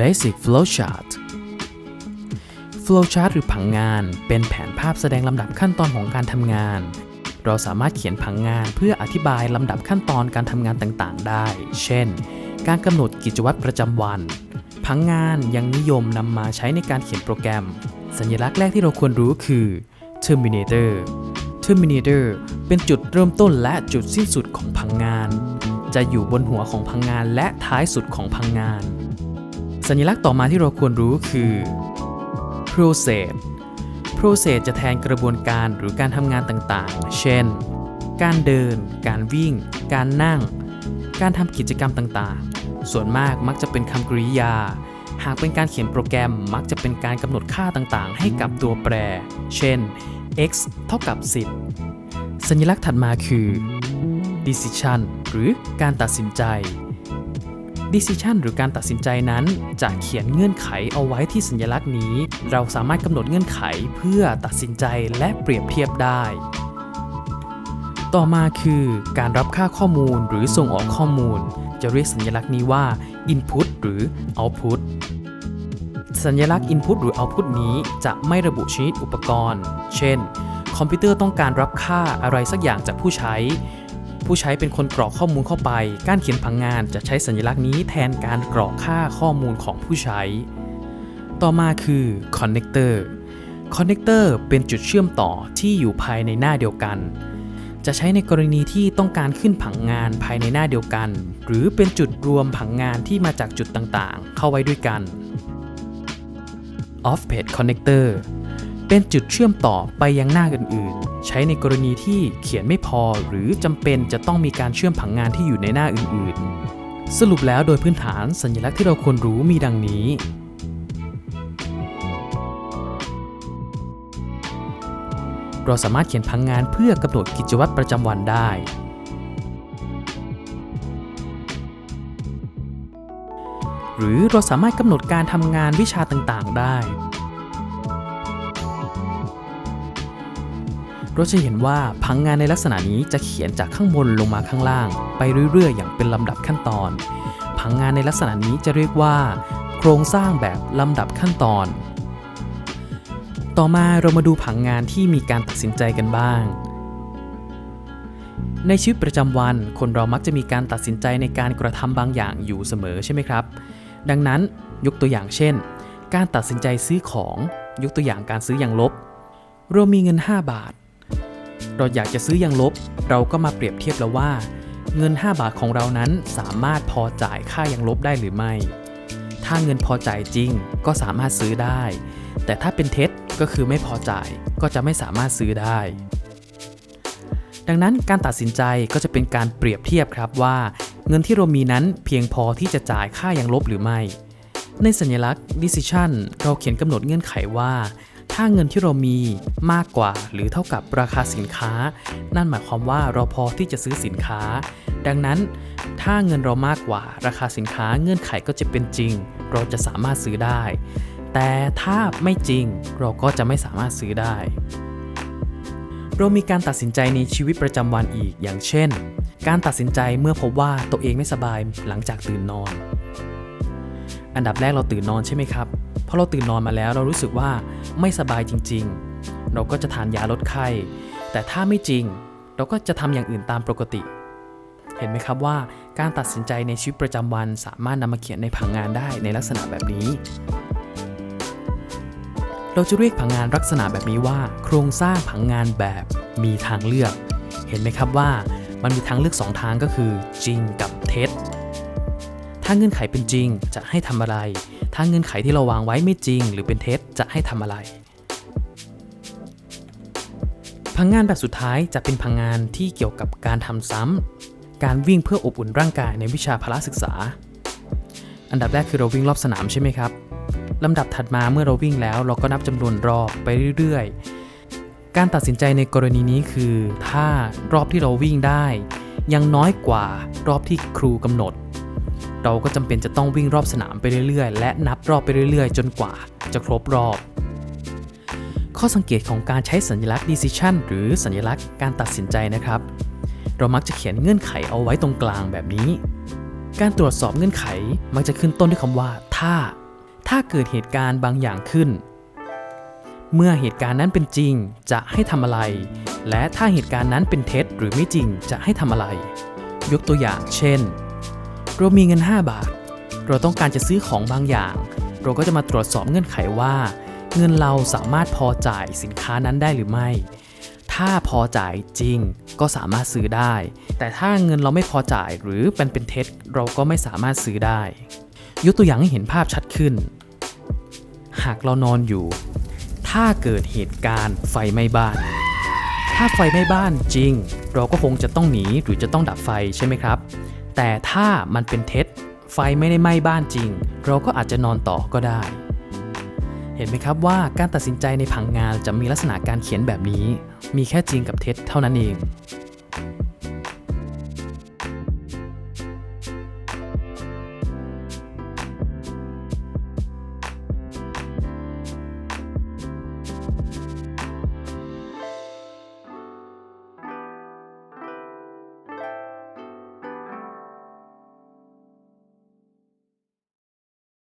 basic flowchart flowchart หรือผังงานเป็นแผนภาพแสดงลำดับขั้นตอนของการทำงาน เราสามารถเขียนผังงานเพื่ออธิบายลำดับขั้นตอนการทำงานต่างๆ ได้ เช่น การกำหนดกิจวัตรประจำวัน ผังงานยังนิยมนำมาใช้ในการเขียนโปรแกรม สัญลักษณ์แรกที่เราควรรู้คือ terminator terminator เป็นจุดเริ่มต้นและจุดสิ้นสุดของผังงาน จะอยู่บนหัวของพังงานและท้ายสุดของพังงาน สัญลักษณ์ต่อมาที่เราควรรู้คือ process process จะแทนกระบวนการหรือการทำงานต่างๆ เช่น การเดิน การวิ่ง การนั่ง การทำกิจกรรมต่างๆ ส่วนมากมักจะเป็นคำกริยา หากเป็นการเขียนโปรแกรมมักจะเป็นการกำหนดค่าต่างๆ ให้กับตัวแปร เช่น x เท่ากับ 10 สัญลักษณ์ถัดมาคือ decision หรือการตัดสินใจ decision หรือการตัดสินใจนั้น จะเขียนเงื่อนไขเอาไว้ที่สัญลักษณ์นี้ เราสามารถกำหนดเงื่อนไขเพื่อตัดสินใจและเปรียบเทียบได้ต่อมาคือการรับค่าข้อมูลหรือส่งออกข้อมูล จะเรียกสัญลักษณ์นี้ว่า input หรือ output สัญลักษณ์ input หรือ output นี้จะไม่ระบุชนิดอุปกรณ์ เช่น คอมพิวเตอร์ต้องการรับค่าอะไรสักอย่างจากผู้ใช้ ผู้ใช้เป็นคนกรอกข้อมูลเข้าไป การเขียนผังงานจะใช้สัญลักษณ์นี้แทนการกรอกค่าข้อมูลของผู้ใช้ ต่อมาคือ connector connector เป็นจุดเชื่อมต่อที่อยู่ภายในหน้าเดียวกัน จะใช้ในกรณีที่ต้องการขึ้นผังงานภายในหน้าเดียวกัน หรือเป็นจุดรวมผังงานที่มาจากจุดต่างๆ เข้าไว้ด้วยกัน off page connector เป็นจุดเชื่อมต่อไปยังหน้าอื่นๆ ใช้ในกรณีที่เขียนไม่พอหรือจำเป็นจะต้องมีการเชื่อมผังงานที่อยู่ในหน้าอื่นๆ สรุปแล้วโดยพื้นฐานสัญลักษณ์ที่เราควรรู้มีดังนี้ เราสามารถเขียนผังงานเพื่อกำหนดกิจวัตรประจำวันได้ หรือเราสามารถกำหนดการทำงานวิชาต่างๆ ได้ เราจะเห็นว่าผังงานในลักษณะนี้จะเขียนจากข้างบนลงมาข้างล่าง ไปเรื่อยๆ อย่างเป็นลำดับขั้นตอน ผังงานในลักษณะนี้จะเรียกว่า โครงสร้างแบบลำดับขั้นตอน ต่อมาเรามาดูผังงานที่มีการตัดสินใจกันบ้าง ในชีวิตประจำวัน คนเรามักจะมีการตัดสินใจในการกระทำบางอย่างอยู่เสมอใช่ไหมครับ ดังนั้นยกตัวอย่างเช่น การตัดสินใจซื้อของ ยกตัวอย่างการซื้ออย่างลบเรามีเงิน 5 บาท เราอยากจะซื้อยางลบ เราก็มาเปรียบเทียบแล้วว่า เงิน 5 บาทของเรานั้นสามารถพอจ่ายค่ายางลบได้หรือไม่ ถ้าเงินพอจ่ายจริงก็สามารถซื้อได้ แต่ถ้าเป็นเท็จก็คือไม่พอจ่ายก็จะไม่สามารถซื้อได้ ดังนั้นการตัดสินใจก็จะเป็นการเปรียบเทียบครับว่า เงินที่เรามีนั้นเพียงพอที่จะจ่ายค่ายังลบหรือไม่ ในสัญลักษณ์ decision เราเขียนกำหนดเงื่อนไขว่าาเงินที่เรามีมากกว่าหรือเท่ากับราคาสินค้า นั่นหมายความว่าเราพอที่จะซื้อสินค้า ดังนั้น ถ้าเงินเรามากกว่าราคาสินค้าเงื่อนไขก็จะเป็นจริง เราจะสามารถซื้อได้ แต่ถ้าไม่จริงเราก็จะไม่สามารถซื้อได้ เรามีการตัดสินใจในชีวิตประจำวันอีกอย่างเช่น การตัดสินใจเมื่อพบว่าตัวเองไม่สบายหลังจากตื่นนอน อันดับแรกเราตื่นนอนใช่ไหมครับ พอเราตื่นนอนมาแล้วเรารู้สึกว่าไม่สบายจริง ๆ เราก็จะทานยาลดไข้ แต่ถ้าไม่จริง เราก็จะทำอย่างอื่นตามปกติ เห็นไหมครับว่าการตัดสินใจในชีวิตประจำวันสามารถนำมาเขียนในผังงานได้ในลักษณะแบบนี้ เราจะเรียกผังงานลักษณะแบบนี้ว่า โครงสร้างผังงานแบบมีทางเลือก เห็นไหมครับว่ามันมีทางเลือก 2 ทางก็คือจริงกับเท็จ ถ้าเงื่อนไขเป็นจริงจะให้ทำอะไร ถ้าเงื่อนไขที่เราวางไว้ไม่จริง หรือเป็นเท็จจะให้ทำอะไรผังงานแบบสุดท้ายจะเป็นผังงานที่เกี่ยวกับการทำซ้ำการวิ่งเพื่ออบอุ่นร่างกายในวิชาพละศึกษา อันดับแรกคือเราวิ่งรอบสนามใช่ไหมครับลำดับถัดมาเมื่อเราวิ่งแล้ว เราก็นับจำนวนรอบไปเรื่อยๆ การตัดสินใจในกรณีนี้คือ ถ้ารอบที่เราวิ่งได้ ยังน้อยกว่ารอบที่ครูกำหนด เราก็จำเป็นจะต้องวิ่งรอบสนามไปเรื่อยๆ และนับรอบไปเรื่อยๆ จนกว่าจะครบรอบ ข้อสังเกตของการใช้สัญลักษณ์ decision หรือสัญลักษณ์การตัดสินใจนะครับ เรามักจะเขียนเงื่อนไขเอาไว้ตรงกลางแบบนี้ การตรวจสอบเงื่อนไขมักจะขึ้นต้นด้วยคำว่า ถ้า ถ้าเกิดเหตุการณ์บางอย่างขึ้น เมื่อเหตุการณ์นั้นเป็นจริงจะให้ทำอะไร และถ้าเหตุการณ์นั้นเป็นเท็จหรือไม่จริงจะให้ทำอะไร ยกตัวอย่างเช่น เรามีเงิน 5 บาท เราต้องการจะซื้อของบางอย่าง เราก็จะมาตรวจสอบเงื่อนไขว่า เงินเราสามารถพอจ่ายสินค้านั้นได้หรือไม่ ถ้าพอจ่ายจริงก็สามารถซื้อได้ แต่ถ้าเงินเราไม่พอจ่ายหรือเป็นเป็นเท็จเราก็ไม่สามารถซื้อได้ ยกตัวอย่างให้เห็นภาพชัดขึ้น หากเรานอนอยู่ ถ้าเกิดเหตุการณ์ไฟไหม้บ้าน ถ้าไฟไหม้บ้านจริง เราก็คงจะต้องหนีหรือจะต้องดับไฟใช่ไหมครับ แต่ถ้ามันเป็นเท็จ ไฟไม่ได้ไหม้บ้านจริง เราก็อาจจะนอนต่อก็ได้ เห็นไหมครับว่าการตัดสินใจในผังงานจะมีลักษณะการเขียนแบบนี้ มีแค่จริงกับเท็จเท่านั้นเอง